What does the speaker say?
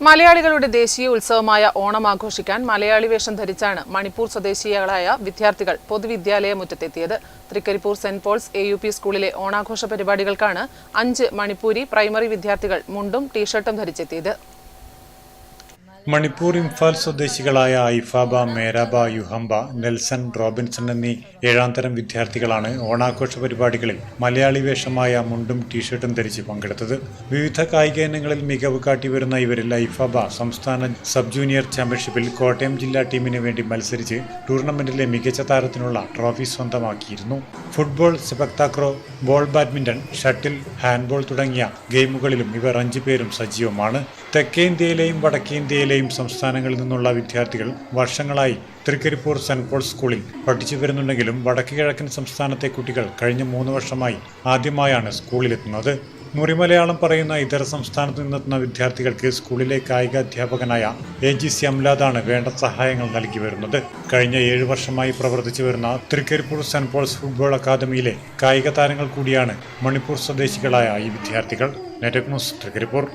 മലയാളികളുടെ ദേശീയ ഉത്സവമായ ഓണം ആഘോഷിക്കാൻ മലയാളി വേഷം ധരിച്ചാണ് മണിപ്പൂർ സ്വദേശികളായ വിദ്യാർത്ഥികൾ പൊതുവിദ്യാലയ മുറ്റത്തെത്തിയത് Trikaripur saint Paul's A U P സ്കൂളിലെ ഓണാഘോഷ പരിപാടികൾക്കാണ് അഞ്ച് മണിപ്പൂരി പ്രൈമറി വിദ്യാർത്ഥികൾ മുണ്ടും ടീഷർട്ടും ധരിച്ചെത്തിയത്. മണിപ്പൂർ ഇംഫാൽ സ്വദേശികളായ ഐഫാബ മേരാബ യുഹംബ നെൽസൺ റോബിൻസൺ എന്നീ ഏഴാം തരം വിദ്യാർത്ഥികളാണ് ഓണാഘോഷ പരിപാടികളിൽ മലയാളി വേഷമായ മുണ്ടും ടീഷർട്ടും ധരിച്ച് പങ്കെടുത്തത്. വിവിധ കായിക ഇനങ്ങളിൽ മികവ് കാട്ടിവരുന്ന ഇവരിൽ ഐഫാബ സംസ്ഥാന സബ് ജൂനിയർ ചാമ്പ്യൻഷിപ്പിൽ കോട്ടയം ജില്ലാ ടീമിന് വേണ്ടി മത്സരിച്ച് ടൂർണമെന്റിലെ മികച്ച താരത്തിനുള്ള ട്രോഫി സ്വന്തമാക്കിയിരുന്നു. Football sepak takraw ball badminton shuttle handball തുടങ്ങിയ ഗെയിമുകളിലും ഇവർ അഞ്ചു പേരും സജീവമാണ്. തെക്കേ ഇന്ത്യയിലെയും വടക്കേ ഇന്ത്യയിലെയും സംസ്ഥാനങ്ങളിൽ നിന്നുള്ള വിദ്യാർത്ഥികൾ വർഷങ്ങളായി തൃക്കരിപ്പൂർ സെന്റ് പോൾ സ്കൂളിൽ പഠിച്ചു വരുന്നുണ്ടെങ്കിലും വടക്കു കിഴക്കൻ സംസ്ഥാനത്തെ കുട്ടികൾ കഴിഞ്ഞ മൂന്ന് വർഷമായി ആദ്യമായാണ് സ്കൂളിലെത്തുന്നത്. മുറിമലയാളം പറയുന്ന ഇതര സംസ്ഥാനത്ത് നിന്നെത്തുന്ന വിദ്യാർത്ഥികൾക്ക് സ്കൂളിലെ കായിക അധ്യാപകനായ എ ജി സി അംലാദാണ് വേണ്ട സഹായങ്ങൾ നൽകി വരുന്നത്. കഴിഞ്ഞ ഏഴ് വർഷമായി പ്രവർത്തിച്ചു വരുന്ന തൃക്കരിപ്പൂർ സെന്റ് പോൾസ് ഫുട്ബോൾ അക്കാദമിയിലെ കായിക താരങ്ങൾ കൂടിയാണ് മണിപ്പൂർ സ്വദേശികളായ ഈ വിദ്യാർത്ഥികൾ. നെറ്റക് ന്യൂസ് തൃക്കരിപ്പൂർ.